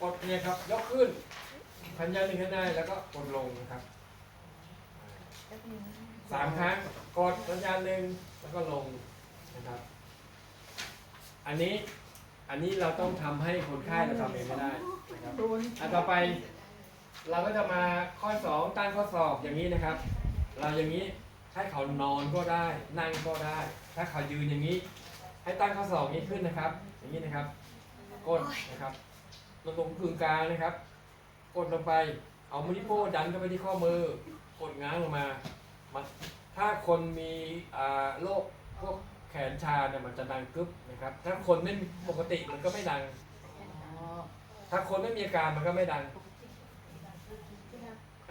กดเนี่ยครับยกขึ้นพันยาหนึ่งให้ได้แล้วก็กดลงนะครับสามครั้งกดพันยาหนึ่งแล้วก็ลงนะครับ อันนี้อันนี้เราต้องทำให้คนไข้เราทำเองไม่ได้นะครับอันต่อไป เราก็จะมาข้อสองตั้งข้อสอบอย่างนี้นะครับ เราอย่างนี้ให้เขานอนก็ได้ นั่งก็ได้ ถ้าเขายืนอย่างนี้ ให้ตั้งข้อสอบนี้ขึ้นนะครับ อย่างนี้นะครับกดนะครับ ลงตรงกึ่งกลางนะครับ กดลงไป เอามือนิ้วโป้งดันเข้าไปที่ข้อมือ กดง้างลงมามา ถ้าคนมีอ่าโรคพวกแขนชาเนี่ยมันจะดังกึ๊บนะครับ ถ้าคนไม่ปกติมันก็ไม่ดัง ถ้าคนไม่มีอาการมันก็ไม่ดัง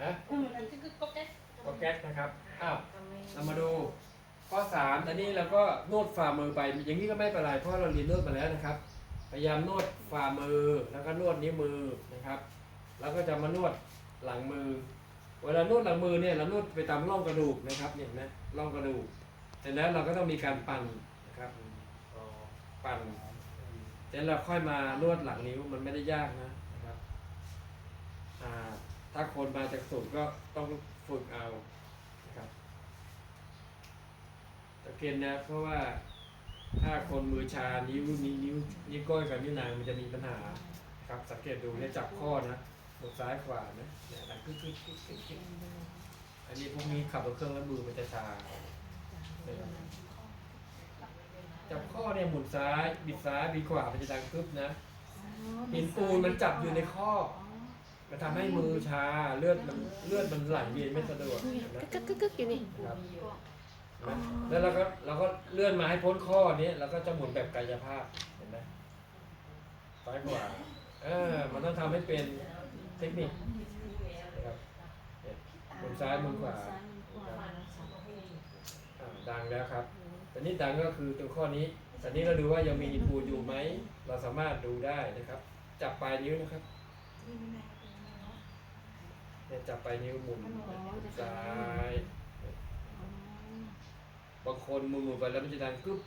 ฮะก็แก๊กนะครับ อ้าว เรามาดูข้อสามอันนี้เราก็นวดฝ่ามือไป อย่างนี้ก็ไม่เป็นไร เพราะเราเรียนนวดมาแล้วนะครับพ ยายามนวดฝ่ามือแล้วก็นวดนิ้วมือนะครับ แล้วก็จะมานวดหลังมือ เวลานวดหลังมือเนี่ยเรานวดไปตามร่องกระดูกนะครับเห็นไหมร่องกระดูกเสร็จแล้วเราก็ต้องมีการปั่นนะครับปั่นเสร็จแล้วค่อยมานวดหลังนิ้วมันไม่ได้ยากนะนะครับถ้าคนมาจากศูนย์ก็ต้องฝึกเอานะครับตะเกียนนะเพราะว่า ถ้าคนมือชานิ้วนิ้วนิ้วนิ้วก้อยกับนิ้วนางมันจะมีปัญหาครับสังเกตดูเนี่ยจับข้อนะหมดซ้ายขวานะเนี่ยดังกึกกึกกึกกึกกึกอันนี้พวกนี้ขับรถเครื่องแล้วมือมันจะชาเนี่ยจับข้อเนี่ยหมุนซ้ายบิดซ้ายบิดขวามันจะดังกึ๊บนะหินปูนมันจับอยู่ในข้อมันทำให้มือชาเลือดมันเลือดมันไหลเวียนไม่สะดวกเห็นไหมกึกกึกกึกอยู่นี่ครับ แล้วเราก็เราก็เลื่อนมาให้พ้นข้อนี้แล้วก็จะหมุนแบบกายภาพเห็นไหมซ้ายขวาเออมันต้องทำให้เป็นเทคนิคนะครับเนี่ยหมุนซ้ายหมุนขวาอ่าดังแล้วครับแต่นี้ดังก็คือตรงข้อนี้แต่นี้เราดูว่ายังมีหินปูนอยู่ไหมเราสามารถดูได้นะครับ จับปลายนิ้วนะครับเนี่ยจับปลายนิ้วหมุนซ้าย บางคนหมุนหมุนไปแล้วมันจะดังกึ๊บ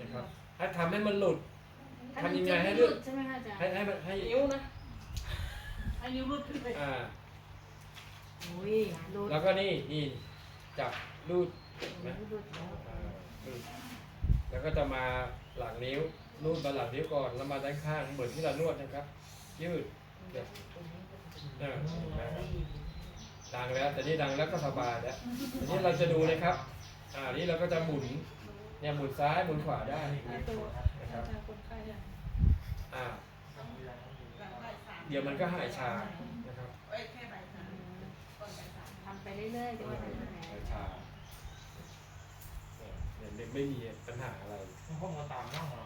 นะครับให้ทำให้มันหลุด ทำยังไงให้หลุดใช่ไหมคะอาจารย์ให้ให้มันให้นิ้วนะให้นิ้วรุดขึ้นไปอ่าโอ้ยรุดแล้วก็นี่นี่จับรูดนะรุดแล้วอ่ารูดแล้วก็จะมาหลังนิ้วรูดมาหลังนิ้วก่อนแล้วมาด้านข้างเหมือนที่เรานวดนะครับ ยืดเนี่ยอ่าเห็นไหมดังแล้วแต่นี่ดังแล้วก็สบายแล้วทีนี้เราจะดูนะครับ อ่านี่เราก็จะหมุนเนี่ยหมุนซ้ายหมุนขวาได้นะครับคนไข้อะอ่าเดี๋ยวมันก็หายชานะครับทำไปเรื่อยๆจนกว่าจะหายหายชาเนี่ยเนี่ยไม่มีปัญหาอะไรห้องมาตามห้องมาเมื่อวาน